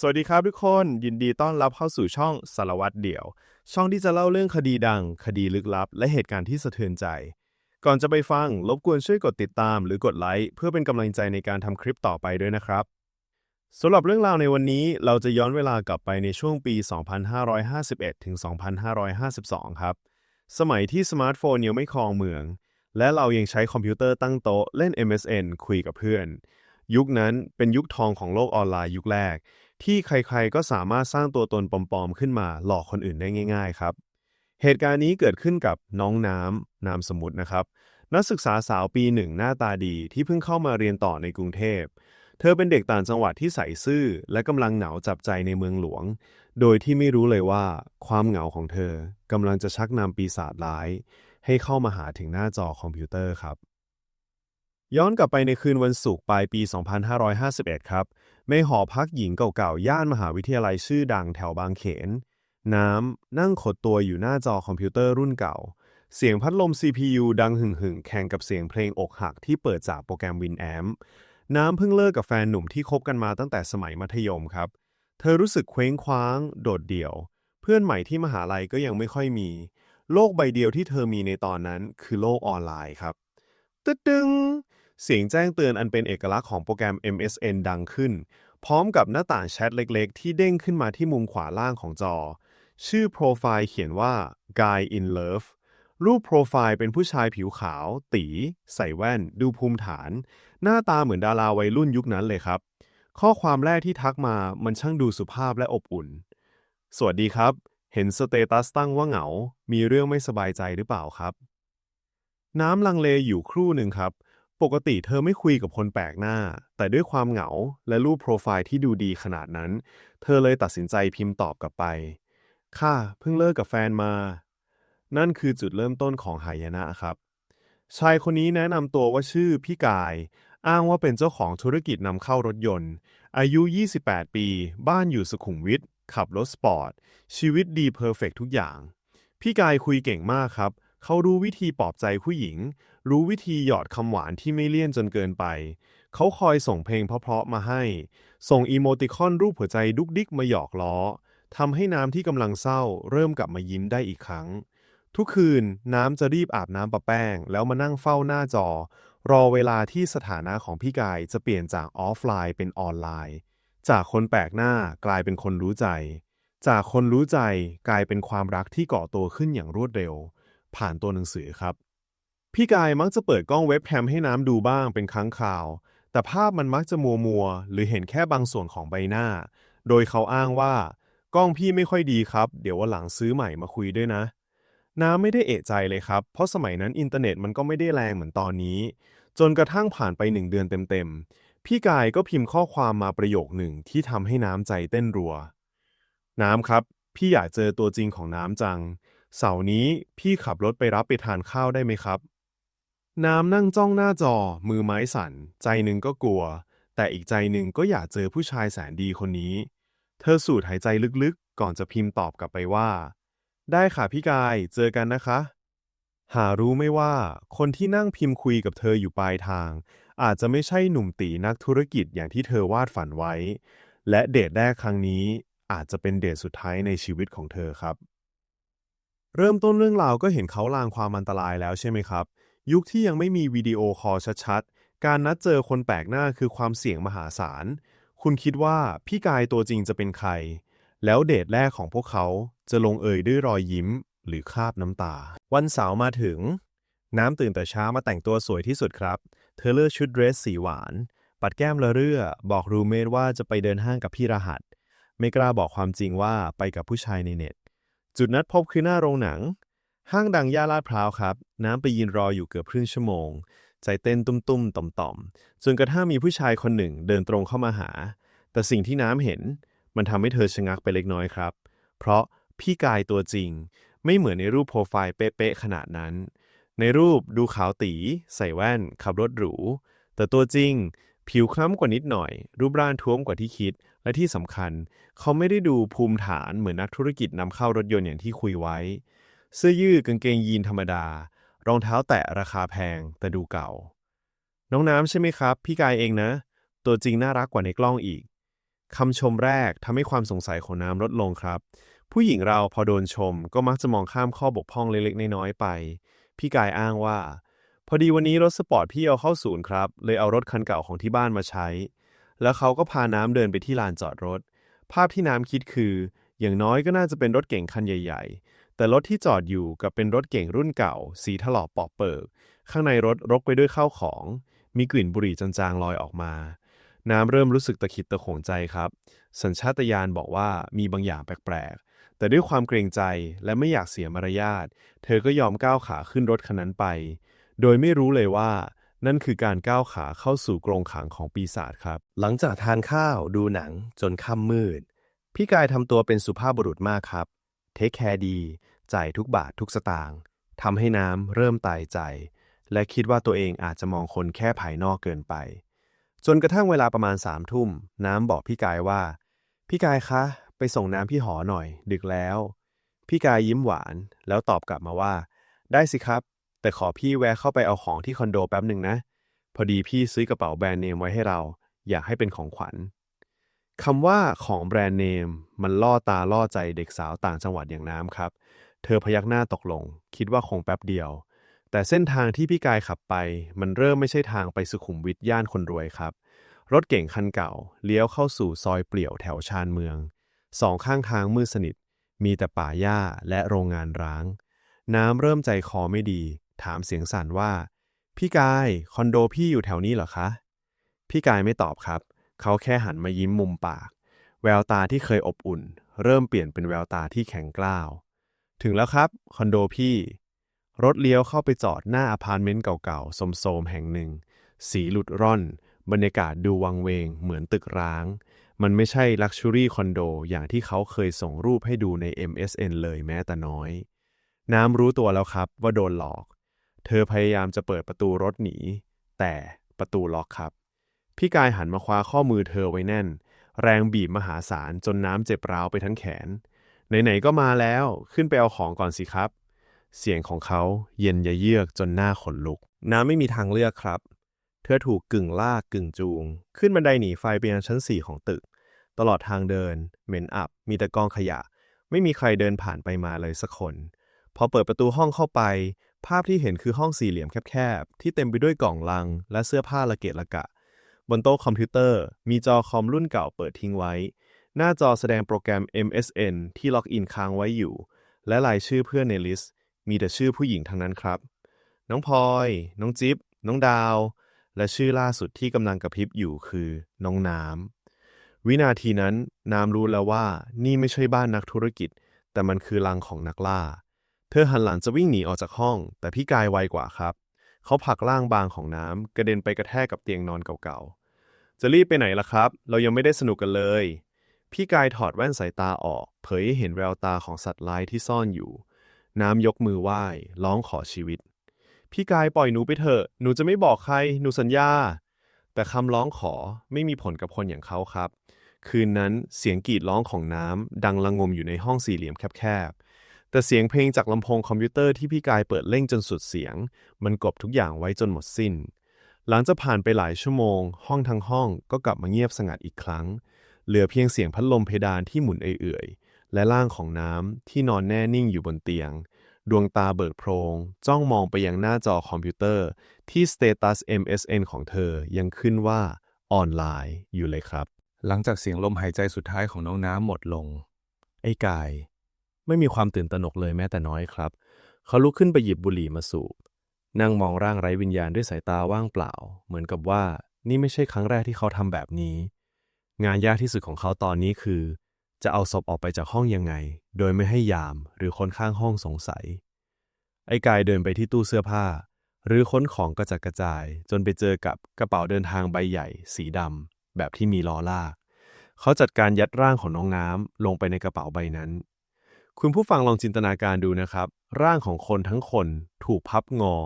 สวัสดีครับทุกคนยินดีต้อนรับเข้าสู่ช่องสารวัตรเดี่ยว ช่องที่จะเล่าเรื่องคดีดัง คดีลึกลับ และเหตุการณ์ที่สะเทือนใจ ก่อนจะไปฟังรบกวนช่วยกดติดตามหรือกดไลค์เพื่อเป็นกำลังใจในการทำคลิปต่อไปด้วยนะครับสำหรับเรื่องราวในวันนี้เราจะย้อนเวลากลับไปในช่วงปี 2551 ถึง 2552 ครับ สมัยที่สมาร์ทโฟนยังไม่ครองเมือง และเรายังใช้คอมพิวเตอร์ตั้งโต๊ะเล่น MSN คุยกับเพื่อน ยุคนั้นเป็นยุคทองของโลกออนไลน์ยุคแรก ที่ใครๆก็สามารถสร้างตัวตนปลอมๆขึ้นมาหลอกคนอื่นได้ง่าย ๆ ครับ เหตุการณ์นี้เกิดขึ้นกับน้องน้ำนามสมมุตินะครับ นักศึกษาสาวปีหนึ่งหน้าตาดีที่เพิ่งเข้ามาเรียนต่อในกรุงเทพ เธอเป็นเด็กต่างจังหวัดที่ใส่ซื่อ และกำลังเหงาจับใจในเมืองหลวง โดยที่ไม่รู้เลยว่า ความเหงาของเธอกำลังจะชักนำปีศาจร้าย ให้เข้ามาหาถึงหน้าจอคอมพิวเตอร์ครับ ย้อนกลับไปในคืนวันศุกร์ปลายปี 2551 ครับ ในหอพักหญิงเก่าๆ ย่านมหาวิทยาลัยชื่อดังแถวบางเขน น้ำนั่งขดตัวอยู่หน้าจอคอมพิวเตอร์รุ่นเก่า เสียงพัดลม CPU ดังหึ่งๆแข่งกับเสียงเพลงอกหักที่เปิดจากโปรแกรม Winamp น้ำเพิ่งเลิกกับแฟนหนุ่มที่คบกันมาตั้งแต่สมัยมัธยมครับ เธอรู้สึกเคว้งคว้าง โดดเดี่ยว เพื่อนใหม่ที่มหาลัยก็ยังไม่ค่อยมี โลกใบเดียวที่เธอมีในตอนนั้นคือโลกออนไลน์ครับตึ๊ดดึง เสียงแจ้งเตือนอันเป็นเอกลักษณ์ของโปรแกรม MSN ดังขึ้น พร้อมกับหน้าต่างแชทเล็กๆ ที่เด้งขึ้นมาที่มุมขวาล่างของจอ ชื่อโปรไฟล์เขียนว่า Guy in Love รูปโปรไฟล์เป็นผู้ชายผิวขาว ตี ใส่แว่น ดูภูมิฐาน หน้าตาเหมือนดาราวัยรุ่นยุคนั้นเลยครับ ข้อความแรกที่ทักมามันช่างดูสุภาพและอบอุ่น สวัสดีครับ เห็นสเตตัสตั้งว่าเหงา มีเรื่องไม่สบายใจหรือเปล่าครับ น้ำลังเลอยู่ครู่หนึ่งครับ ปกติเธอไม่คุยกับคนแปลกหน้า แต่ด้วยความเหงาและรูปโปรไฟล์ที่ดูดีขนาดนั้น เธอเลยตัดสินใจพิมพ์ตอบกลับไป ค่ะ เพิ่งเลิกกับแฟนมา นั่นคือจุดเริ่มต้นของหายนะครับ ชายคนนี้แนะนำตัวว่าชื่อพี่กาย อ้างว่าเป็นเจ้าของธุรกิจนำเข้ารถยนต์ อายุ 28 ปี บ้านอยู่สุขุมวิท ขับรถสปอร์ต ชีวิตดีเพอร์เฟกทุกอย่าง พี่กายคุยเก่งมากครับ เขารู้วิธีปลอบใจผู้หญิง รู้วิธีหยอดคำหวานที่ไม่เลี่ยนจนเกินไป เขาคอยส่งเพลงเพราะๆมาให้ ส่งอีโมติคอนรูปหัวใจดุกดิกมาหยอกล้อทำให้น้ำที่กำลังเศร้า เริ่มกลับมายิ้มได้อีกครั้ง ทุกคืนน้ำจะรีบอาบน้ำประแป้ง แล้วมานั่งเฝ้าหน้าจอ รอเวลาที่สถานะของพี่กายจะเปลี่ยนจากออฟไลน์เป็นออนไลน์ จากคนแปลกหน้ากลายเป็นคนรู้ใจ จากคนรู้ใจกลายเป็นความรักที่ก่อตัวขึ้นอย่างรวดเร็ว ผ่านตัวหนังสือครับ พี่กายมักจะเปิดกล้องเว็บแคมให้น้ำดูบ้างเป็นครั้งคราว แต่ภาพมันมักจะมัวมัวๆหรือเห็นแค่บางส่วนของใบหน้า โดยเขาอ้างว่ากล้องพี่ไม่ค่อยดีครับ เดี๋ยววันหลังซื้อใหม่มาคุยด้วยนะ น้ำไม่ได้เอะใจเลยครับ เพราะสมัยนั้นอินเทอร์เน็ตมันก็ไม่ได้แรงเหมือนตอนนี้ จนกระทั่งผ่านไปหนึ่งเดือนเต็มๆ พี่กายก็พิมพ์ข้อความมาประโยคหนึ่งที่ทำให้น้ำใจเต้นรัว น้ำครับ พี่อยากเจอตัวจริงของน้ำจัง เสาร์นี้พี่ขับรถไปรับไปทานข้าวได้ไหมครับ น้ำนั่งจ้องหน้าจอ มือไม้สั่น ใจหนึ่งก็กลัว แต่อีกใจหนึ่งก็อยากเจอผู้ชายแสนดีคนนี้ เธอสูดหายใจลึกๆ ก่อนจะพิมพ์ตอบกลับไปว่า ได้ค่ะพี่กาย เจอกันนะคะ หารู้ไม่ว่า คนที่นั่งพิมพ์คุยกับเธออยู่ปลายทาง อาจจะไม่ใช่หนุ่มตีนักธุรกิจอย่างที่เธอวาดฝันไว้ และเดทแรกครั้งนี้อาจจะเป็นเดทสุดท้ายในชีวิตของเธอครับ เริ่มต้นเรื่องราวก็เห็นเขาลางความอันตรายแล้วใช่ไหมครับ ยุคที่ยังไม่มีวิดีโอคอลชัดๆ การนัดเจอคนแปลกหน้าคือความเสี่ยงมหาศาล คุณคิดว่าพี่กายตัวจริงจะเป็นใคร แล้วเดทแรกของพวกเขาจะลงเอยด้วยรอยยิ้มหรือคราบน้ำตา วันเสาร์มาถึง น้ำตื่นแต่เช้ามาแต่งตัวสวยที่สุดครับ เธอเลือกชุดเดรสสีหวาน ปัดแก้มละเรื่อ บอกรูเมทว่าจะไปเดินห้างกับพี่รหัส ไม่กล้าบอกความจริงว่าไปกับผู้ชายในเน็ต จุดนัดพบคือหน้าโรงหนัง ห้างดังย่านลาดพร้าวครับ น้ำไปยืนรออยู่เกือบครึ่งชั่วโมง ใจเต้นตุ้มๆ ต่อมๆ จนกระทั่งมีผู้ชายคนหนึ่งเดินตรงเข้ามาหา แต่สิ่งที่น้ำเห็น มันทำให้เธอชะงักไปเล็กน้อยครับ เพราะพี่กายตัวจริง ไม่เหมือนในรูปโปรไฟล์เป๊ะๆขนาดนั้น ในรูปดูขาวตี ใส่แว่น ขับรถหรู แต่ตัวจริง ผิวคล้ำกว่านิดหน่อย รูปร่างท้วมกว่าที่คิด และที่สำคัญ เขาไม่ได้ดูภูมิฐานเหมือนนักธุรกิจนำเข้ารถยนต์อย่างที่คุยไว้ เสื้อยืดกางเกงยีนธรรมดา รองเท้าแตะราคาแพงแต่ดูเก่า น้องน้ำใช่ไหมครับ พี่กายเองนะ ตัวจริงน่ารักกว่าในกล้องอีกคำชมแรกทำให้ความสงสัยของน้ำลดลงครับ ผู้หญิงเราพอโดนชมก็มักจะมองข้ามข้อบกพร่องเล็กๆน้อยๆไป พี่กายอ้างว่า พอดีวันนี้รถสปอร์ตพี่เอาเข้าศูนย์ครับ เลยเอารถคันเก่าของที่บ้านมาใช้ แล้วเขาก็พาน้ำเดินไปที่ลานจอดรถ ภาพที่น้ำคิดคือ อย่างน้อยก็น่าจะเป็นรถเก่งคันใหญ่ ๆ แต่รถที่จอดอยู่กับเป็นรถเก่งรุ่นเก่า สีถลอกปอกเปิก ข้างในรถรกไปด้วยข้าวของ มีกลิ่นบุหรี่จางๆลอยออกมา น้ำเริ่มรู้สึกตะขิดตะโขงใจครับ สัญชาตญาณบอกว่ามีบางอย่างแปลกๆ แต่ด้วยความเกรงใจและไม่อยากเสียมารยาท เธอก็ยอมก้าวขาขึ้นรถคันนั้นไป โดยไม่รู้เลยว่านั่นคือการก้าวขาเข้าสู่กรงขังของปีศาจครับ หลังจากทานข้าวดูหนังจนค่ำมืด พี่กายทำตัวเป็นสุภาพบุรุษมากครับ เทคแคร์ดี จ่ายทุกบาททุกสตางค์ทำให้น้ำเริ่มตายใจ และคิดว่าตัวเองอาจจะมองคนแค่ภายนอกเกินไป จนกระทั่งเวลาประมาณสามทุ่ม น้ำบอกพี่กายว่า พี่กายคะ ไปส่งน้ำพี่หอหน่อย ดึกแล้ว พี่กายยิ้มหวาน แล้วตอบกลับมาว่า ได้สิครับ แต่ขอพี่แวะเข้าไปเอาของที่คอนโดแป๊บหนึ่งนะ พอดีพี่ซื้อกระเป๋าแบรนด์เนมไว้ให้เรา อยากให้เป็นของขวัญ คำว่าของแบรนด์เนม มันล่อตาล่อใจเด็กสาวต่างจังหวัดอย่างน้ำครับ เธอพยักหน้าตกลง คิดว่าคงแป๊บเดียว แต่เส้นทางที่พี่กายขับไป มันเริ่มไม่ใช่ทางไปสุขุมวิทย่านคนรวยครับ รถเก่งคันเก่า เลี้ยวเข้าสู่ซอยเปลี่ยวแถวชานเมือง สองข้างทางมืดสนิท มีแต่ป่าหญ้าและโรงงานร้าง น้ำเริ่มใจคอไม่ดี ถามเสียงสั่นว่า พี่กายคอนโดพี่อยู่แถวนี้เหรอคะ พี่กายไม่ตอบครับ เขาแค่หันมายิ้มมุมปาก แววตาที่เคยอบอุ่น เริ่มเปลี่ยนเป็นแววตาที่แข็งกร้าว ถึงแล้วครับ คอนโดพี่ รถเลี้ยวเข้าไปจอดหน้าอพาร์ตเมนต์เก่าๆโสมๆแห่งหนึ่ง สีหลุดร่อน บรรยากาศดูวังเวง เหมือนตึกร้าง มันไม่ใช่ลักชัวรี่คอนโดอย่างที่เขาเคยส่งรูปให้ดูใน MSN เลยแม้แต่น้อย น้ำรู้ตัวแล้วครับว่าโดนหลอก เธอพยายามจะเปิดประตูรถหนี แต่ประตูล็อกครับ พี่กายหันมาคว้าข้อมือเธอไว้แน่น แรงบีบมหาศาลจนน้ำเจ็บร้าวไปทั้งแขน ไหนๆก็มาแล้วขึ้นไปเอาของก่อนสิครับ เสียงของเขาเย็นยะเยือกจนหน้าขนลุก น้ำไม่มีทางเลือกครับ เธอถูกกึ่งลากกึ่งจูง ขึ้นบันไดหนีไฟไปยังชั้นสี่ของตึก ตลอดทางเดิน เหม็นอับ มีแต่กองขยะ ไม่มีใครเดินผ่านไปมาเลยสักคน พอเปิดประตูห้องเข้าไป ภาพที่เห็นคือห้องสี่เหลี่ยมแคบๆที่เต็มไปด้วยกล่องลัง และเสื้อผ้าละเกะละกะ บนโต๊ะคอมพิวเตอร์ มีจอคอมรุ่นเก่าเปิดทิ้งไว้ หน้าจอแสดงโปรแกรม MSN ที่ล็อกอินค้างไว้อยู่ และรายชื่อเพื่อนในลิสต์ มีแต่ชื่อผู้หญิงทั้งนั้นครับ น้องพลอย น้องจิ๊บ น้องดาว และชื่อล่าสุดที่กำลังกระพริบอยู่คือ น้องน้ำ วินาทีนั้นน้ำรู้แล้วว่านี่ไม่ใช่บ้านนักธุรกิจ แต่มันคือลังของนักล่า เธอหันหลังจะวิ่งหนีออกจากห้อง แต่พี่กายไวกว่าครับ เขาผลักร่างบางของน้ำกระเด็นไปกระแทกกับเตียงนอนเก่าๆ จะรีบไปไหนล่ะครับ เรายังไม่ได้สนุกกันเลย พี่กายถอดแว่นสายตาออก เผยให้เห็นแววตาของสัตว์ร้ายที่ซ่อนอยู่ น้ำยกมือไหว้ร้องขอชีวิต พี่กายปล่อยหนูไปเถอะ หนูจะไม่บอกใคร หนูสัญญา แต่คำร้องขอไม่มีผลกับคนอย่างเขาครับ คืนนั้นเสียงกรีดร้องของน้ำดังระงมอยู่ในห้องสี่เหลี่ยมแคบๆ แต่เสียงเพลงจากลำโพงคอมพิวเตอร์ที่พี่กายเปิดเล่งจนสุดเสียง มันกลบทุกอย่างไว้จนหมดสิ้น หลังจากผ่านไปหลายชั่วโมง ห้องทั้งห้องก็กลับมาเงียบสงัดอีกครั้ง เหลือเพียงเสียงพัดลมเพดานที่หมุนเอื่อยๆ และร่างของน้ำที่นอนแน่นิ่งอยู่บนเตียง ดวงตาเบิกโพรง จ้องมองไปยังหน้าจอคอมพิวเตอร์ที่สเตตัส MSN ของเธอยังขึ้นว่าออนไลน์อยู่เลยครับ หลังจากเสียงลมหายใจสุดท้ายของน้องน้ำหมดลง ไอ้กาย ไม่มีความตื่นตระหนกเลยแม้แต่น้อยครับ เขาลุกขึ้นไปหยิบบุหรี่มาสูบ นั่งมองร่างไร้วิญญาณด้วยสายตาว่างเปล่า เหมือนกับว่านี่ไม่ใช่ครั้งแรกที่เขาทำแบบนี้ งานยากที่สุดของเขาตอนนี้คือ จะเอาศพออกไปจากห้องยังไง โดยไม่ให้ยามหรือคนข้างห้องสงสัย ไอ้กายเดินไปที่ตู้เสื้อผ้า หรือค้นของกระจัดกระจาย จนไปเจอกับกระเป๋าเดินทางใบใหญ่ สีดำแบบที่มีล้อลาก เขาจัดการยัดร่างของน้องน้ำลงไปในกระเป๋าใบนั้น คุณผู้ฟังลองจินตนาการดูนะครับ ร่างของคนทั้งคนถูกพับงอ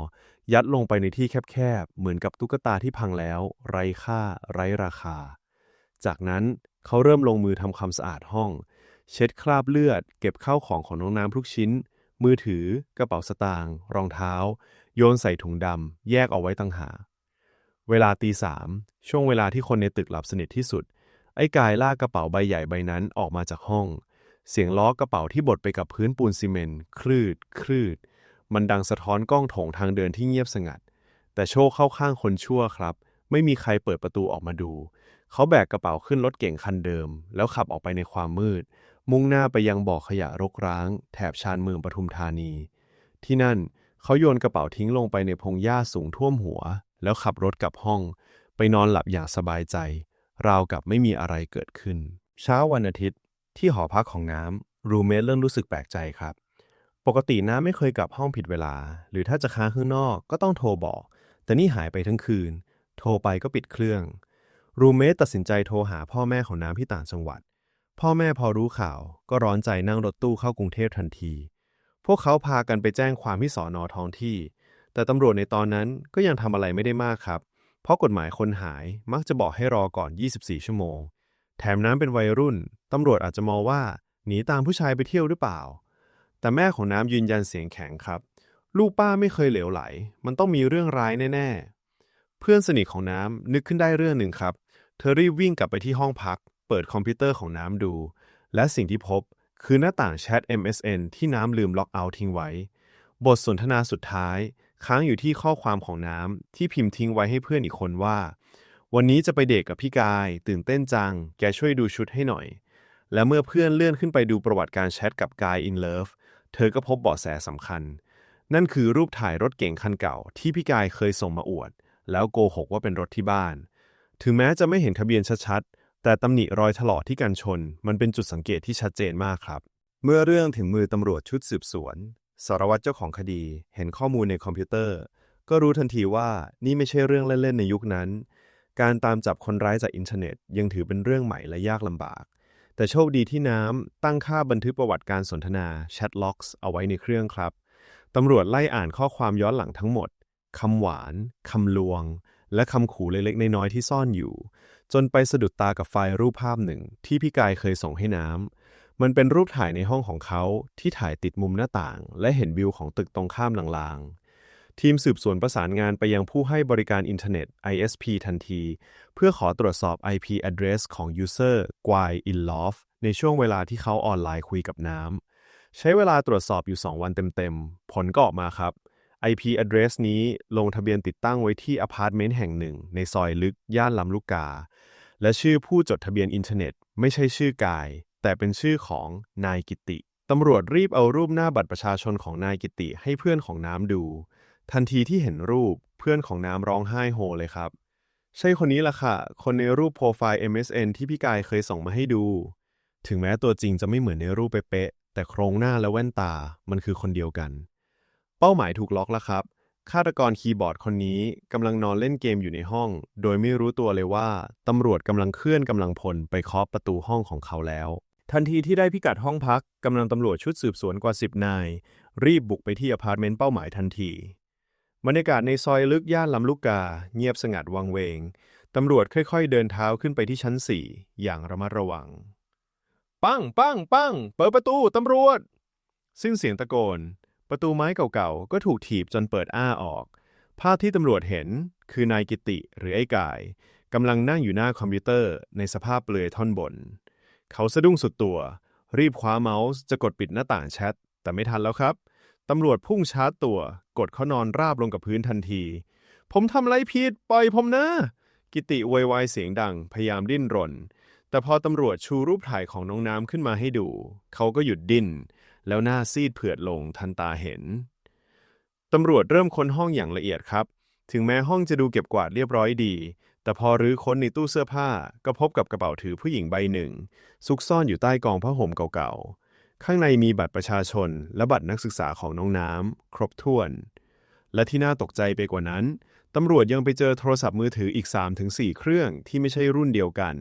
ยัดลงไปในที่แคบๆ เหมือนกับตุ๊กตาที่พังแล้ว ไร้ค่า ไร้ราคา จากนั้นเขาเริ่มลงมือทำความสะอาดห้อง เช็ดคราบเลือด เก็บข้าวของของน้องน้ำทุกชิ้น มือถือ กระเป๋าสตางค์รองเท้า โยนใส่ถุงดำแยกเอาไว้ต่างหา เวลาตีสามช่วงเวลาที่คนในตึกหลับสนิทที่สุด ไอ้กายลากกระเป๋าใบใหญ่ใบนั้นออกมาจากห้อง เสียงล้อกระเป๋าที่บดไปกับพื้นปูนซีเมนต์คลืด คลืด มันดังสะท้อนกล้องโถงทางเดินที่เงียบสงัด แต่โชคเข้าข้างคนชั่วครับ ไม่มีใครเปิดประตูออกมาดู เขาแบกกระเป๋าขึ้นรถเก๋งคันเดิม แล้วขับออกไปในความมืด มุ่งหน้าไปยังบ่อขยะรกร้าง แถบชานเมืองปทุมธานี ที่นั่นเขาโยนกระเป๋าทิ้งลงไปในพงหญ้าสูงท่วมหัว แล้วขับรถกลับห้อง ไปนอนหลับอย่างสบายใจ ราวกับไม่มีอะไรเกิดขึ้น เช้าวันอาทิตย์ ที่หอพักของน้ำรูเมทเริ่มรู้สึกแปลกใจครับ ปกติน้ำไม่เคยกลับห้องผิดเวลา หรือถ้าจะค้างข้างนอกก็ต้องโทรบอก แต่นี่หายไปทั้งคืน โทรไปก็ปิดเครื่อง รูเมทตัดสินใจโทรหาพ่อแม่ของน้ำที่ต่างจังหวัด พ่อแม่พอรู้ข่าวก็ร้อนใจนั่งรถตู้เข้ากรุงเทพทันที พวกเขาพากันไปแจ้งความที่สอนอท้องที่ แต่ตำรวจในตอนนั้นก็ยังทำอะไรไม่ได้มากครับ เพราะกฎหมายคนหายมักจะบอกให้รอก่อน 24 ชั่วโมง แถมน้ำเป็นวัยรุ่น ตำรวจอาจจะมองว่า หนีตามผู้ชายไปเที่ยวหรือเปล่า แต่แม่ของน้ำยืนยันเสียงแข็งครับ ลูกป้าไม่เคยเหลวไหล มันต้องมีเรื่องร้ายแน่ๆ เพื่อนสนิทของน้ำนึกขึ้นได้เรื่องหนึ่งครับ เธอรีบวิ่งกลับไปที่ห้องพัก เปิดคอมพิวเตอร์ของน้ำดู และสิ่งที่พบคือหน้าต่างแชท MSN ที่น้ำลืมล็อกเอาท์ทิ้งไว้ บทสนทนาสุดท้าย ค้างอยู่ที่ข้อความของน้ำที่พิมพ์ทิ้งไว้ให้เพื่อนอีกคนว่า วันนี้จะไปเดทกับพี่กาย ตื่นเต้นจัง แกช่วยดูชุดให้หน่อย และเมื่อเพื่อนเลื่อนขึ้นไปดูประวัติการแชทกับกาย in love เธอก็พบเบาะแสสำคัญ นั่นคือรูปถ่ายรถเก๋งคันเก่า ที่พี่กายเคยส่งมาอวด แล้วโกหกว่าเป็นรถที่บ้าน ถึงแม้จะไม่เห็นทะเบียนชัดๆ แต่ตำหนิรอยถลอกที่กันชน มันเป็นจุดสังเกตที่ชัดเจนมากครับ เมื่อเรื่องถึงมือตำรวจชุดสืบสวน สารวัตรเจ้าของคดี เห็นข้อมูลในคอมพิวเตอร์ ก็รู้ทันทีว่านี่ไม่ใช่เรื่องเล่นๆในยุคนั้น การตามจับคนร้ายจากอินเทอร์เน็ต ยังถือเป็นเรื่องใหม่และยากลำบาก แต่โชคดีที่น้ำตั้งค่าบันทึกประวัติการสนทนาแชทล็อกส์เอาไว้ในเครื่องครับตำรวจไล่อ่านข้อความย้อนหลังทั้งหมดคำหวานคำลวง และคำขู่เล็กๆน้อยๆที่ซ่อนอยู่ จนไปสะดุดตากับไฟล์รูปภาพหนึ่ง ที่พี่กายเคยส่งให้น้ำมันเป็นรูปถ่ายในห้องของเขาที่ถ่ายติดมุมหน้าต่าง และเห็นวิวของตึกตรงข้ามลางๆ ทีมสืบสวนประสานงานไปยังผู้ให้บริการอินเทอร์เน็ต ISP ทันที เพื่อขอตรวจสอบ IP address ของ user กวาย in love ในช่วงเวลาที่เขาออนไลน์คุยกับน้ำ ใช้เวลาตรวจสอบอยู่ 2 วันเต็มๆ ผลก็ออกมาครับ IP address นี้ลงทะเบียนติดตั้งไว้ที่อพาร์ตเมนต์แห่งหนึ่ง ในซอยลึก ย่านลำลูกกา และชื่อผู้จดทะเบียนอินเทอร์เน็ต ไม่ใช่ชื่อกาย แต่เป็นชื่อของนายกิติตำรวจรีบเอารูปหน้าบัตรประชาชนของนายกิติให้เพื่อนของน้ำดู ทันทีที่เห็นรูปเพื่อนของน้ำร้องไห้โฮเลยครับ ใช่คนนี้ล่ะค่ะ คนในรูปโปรไฟล์ MSN ที่พี่กายเคยส่งมาให้ดู ถึงแม้ตัวจริงจะไม่เหมือนในรูปเป๊ะๆแต่โครงหน้าและแว่นตามันคือคนเดียวกัน เป้าหมายถูกล็อกแล้วครับฆาตกรคีย์บอร์ดคนนี้กำลังนอนเล่นเกมอยู่ในห้อง โดยไม่รู้ตัวเลยว่าตำรวจกำลังเคลื่อนกำลังพลไปเคาะประตูห้องของเขาแล้ว ทันทีที่ได้พิกัดห้องพักกำลังตำรวจชุดสืบสวนกว่า 10 นาย รีบบุกไปที่อพาร์ตเมนต์เป้าหมายทันที บรรยากาศในซอยลึกย่านลำลูกกา เงียบสงัดวังเวง ตำรวจค่อยๆ เดินเท้าขึ้นไปที่ชั้น4อย่างระมัดระวัง ปังปังปังเปิดประตูตำรวจ สิ้นเสียงตะโกน ประตูไม้เก่าๆ ก็ถูกถีบจนเปิดอ้าออก ภาพที่ตำรวจเห็นคือนายกิติหรือไอ้กายกำลังนั่งอยู่หน้าคอมพิวเตอร์ในสภาพเปลือยท่อนบน เขาสะดุ้งสุดตัว รีบคว้าเมาส์จะกดปิดหน้าต่างแชท แต่ไม่ทันแล้วครับ ตำรวจพุ่งชาร์จตัว กดเขานอนราบลงกับพื้นทันที ผมทำอะไรผิด ปล่อยผมนะ กิติโวยวายเสียงดัง พยายามดิ้นรน แต่พอตำรวจชูรูปถ่ายของน้องน้ำขึ้นมาให้ดู เขาก็หยุดดิ้น แล้วหน้าซีดเผือดลงทันตาเห็น ตำรวจเริ่มค้นห้องอย่างละเอียดครับ ถึงแม้ห้องจะดูเก็บกวาดเรียบร้อยดี แต่พอรื้อค้นในตู้เสื้อผ้า ก็พบกับกระเป๋าถือผู้หญิงใบหนึ่ง ซุกซ่อนอยู่ใต้กองผ้าห่มเก่าๆ ข้างในมีบัตรประชาชน และบัตรนักศึกษาของน้องน้ำ ครบถ้วน และที่น่าตกใจไปกว่านั้น ตำรวจยังไปเจอโทรศัพท์มือถืออีก 3-4 เครื่องที่ไม่ใช่รุ่นเดียวกัน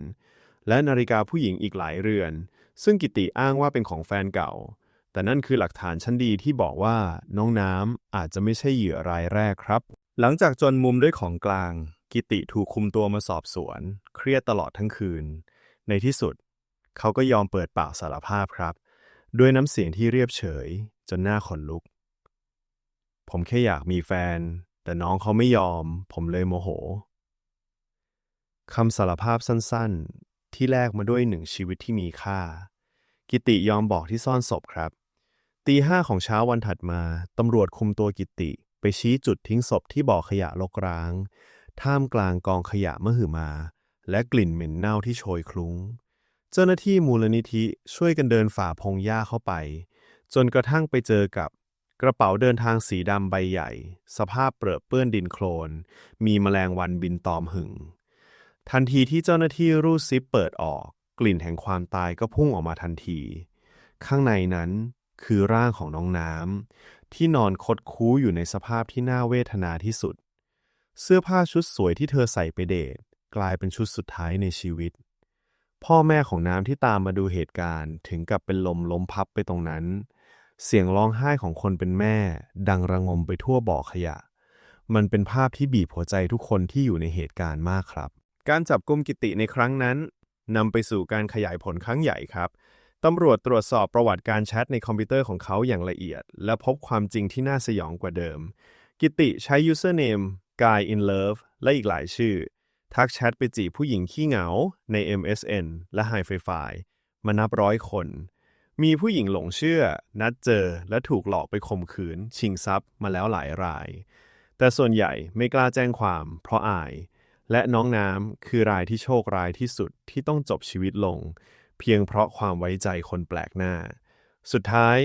และนาฬิกาผู้หญิงอีกหลายเรือน ซึ่งกิติอ้างว่าเป็นของแฟนเก่า แต่นั่นคือหลักฐานชั้นดีที่บอกว่าน้องน้ำอาจจะไม่ใช่เหยื่อรายแรกครับ หลังจากจนมุมด้วยของกลาง กิติถูกคุมตัวมาสอบสวน เครียดตลอดทั้งคืน ในที่สุด เขาก็ยอมเปิดปากสารภาพครับ ด้วยน้ำเสียงที่เรียบเฉย จนหน้าขนลุก ผมแค่อยากมีแฟน แต่น้องเขาไม่ยอม ผมเลยโมโหคำสารภาพสั้นๆ ที่แลกมาด้วยหนึ่งชีวิตที่มีค่า กิติยอมบอกที่ซ่อนศพครับ ตีห้าของเช้าวันถัดมา ตำรวจคุมตัวกิติ ไปชี้จุดทิ้งศพที่บ่อขยะรกร้าง ท่ามกลางกองขยะมหึมา และกลิ่นเหม็นเน่าที่โชยคลุ้ง เจ้าหน้าที่มูลนิธิช่วยกันเดินฝ่าพงหญ้าเข้าไป จนกระทั่งไปเจอกับกระเป๋าเดินทางสีดำใบใหญ่ สภาพเปรอะเปื้อนดินโคลน มีแมลงวันบินตอมหึง ทันทีที่เจ้าหน้าที่รูดซิปเปิดออก กลิ่นแห่งความตายก็พุ่งออกมาทันที ข้างในนั้นคือร่างของน้องน้ำที่นอนคดคู้อยู่ในสภาพที่น่าเวทนาที่สุด เสื้อผ้าชุดสวยที่เธอใส่ไปเดทกลายเป็นชุดสุดท้ายในชีวิต พ่อแม่ของน้ำที่ตามมาดูเหตุการณ์ ถึงกับเป็นลมล้มพับไปตรงนั้น เสียงร้องไห้ของคนเป็นแม่ ดังระงมไปทั่วบ่อขยะ มันเป็นภาพที่บีบหัวใจทุกคนที่อยู่ในเหตุการณ์มากครับ การจับกุมกิติในครั้งนั้นนำไปสู่การขยายผลครั้งใหญ่ครับตำรวจตรวจสอบประวัติการแชทในคอมพิวเตอร์ของเขาอย่างละเอียด และพบความจริงที่น่าสยองกว่าเดิม กิติใช้ username guy in love และอีกหลายชื่อ ทักแชทไปจีบผู้หญิงขี้เหงาใน MSN และ h i f i f i มานับร้อยคน มีผู้หญิงหลงเชื่อ นัดเจอและถูกหลอกไปข่มขืน ชิงทรัพย์มาแล้วหลายราย แต่ส่วนใหญ่ไม่กล้าแจ้งความ เพราะอาย และน้องน้ำคือรายที่โชคร้ายที่สุดที่ต้องจบชีวิตลง เพียงเพราะความไว้ใจคนแปลกหน้า สุดท้าย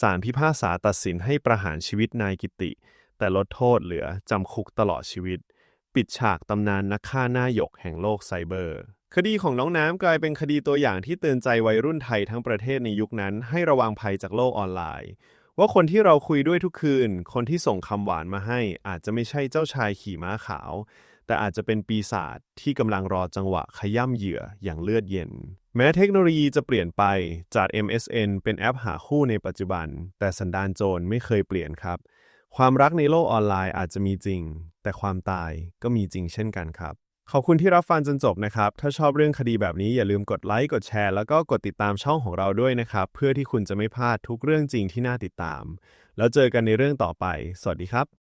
ศาลพิพากษาตัดสินให้ประหารชีวิตนายกิติ แต่ลดโทษเหลือจำคุกตลอดชีวิต ปิดฉากตำนานนักฆ่าหน้าหยกแห่งโลกไซเบอร์ คดีของน้องน้ำกลายเป็นคดีตัวอย่างที่เตือนใจวัยรุ่นไทยทั้งประเทศในยุคนั้น ให้ระวังภัยจากโลกออนไลน์ ว่าคนที่เราคุยด้วยทุกคืน คนที่ส่งคำหวานมาให้ อาจจะไม่ใช่เจ้าชายขี่ม้าขาว แต่อาจจะเป็นปีศาจที่กำลังรอจังหวะขย่ำเหยื่ออย่างเลือดเย็น แม้เทคโนโลยีจะเปลี่ยนไปจาก MSN เป็นแอปหาคู่ในปัจจุบัน แต่สันดานโจรไม่เคยเปลี่ยนครับ ความรักในโลกออนไลน์อาจจะมีจริง แต่ความตายก็มีจริงเช่นกันครับ ขอบคุณที่รับฟังจนจบนะครับ ถ้าชอบเรื่องคดีแบบนี้อย่าลืมกดไลค์ กดแชร์ แล้วก็กดติดตามช่องของเราด้วยนะครับ เพื่อที่คุณจะไม่พลาดทุกเรื่องจริงที่น่าติดตาม แล้วเจอกันในเรื่องต่อไป สวัสดีครับ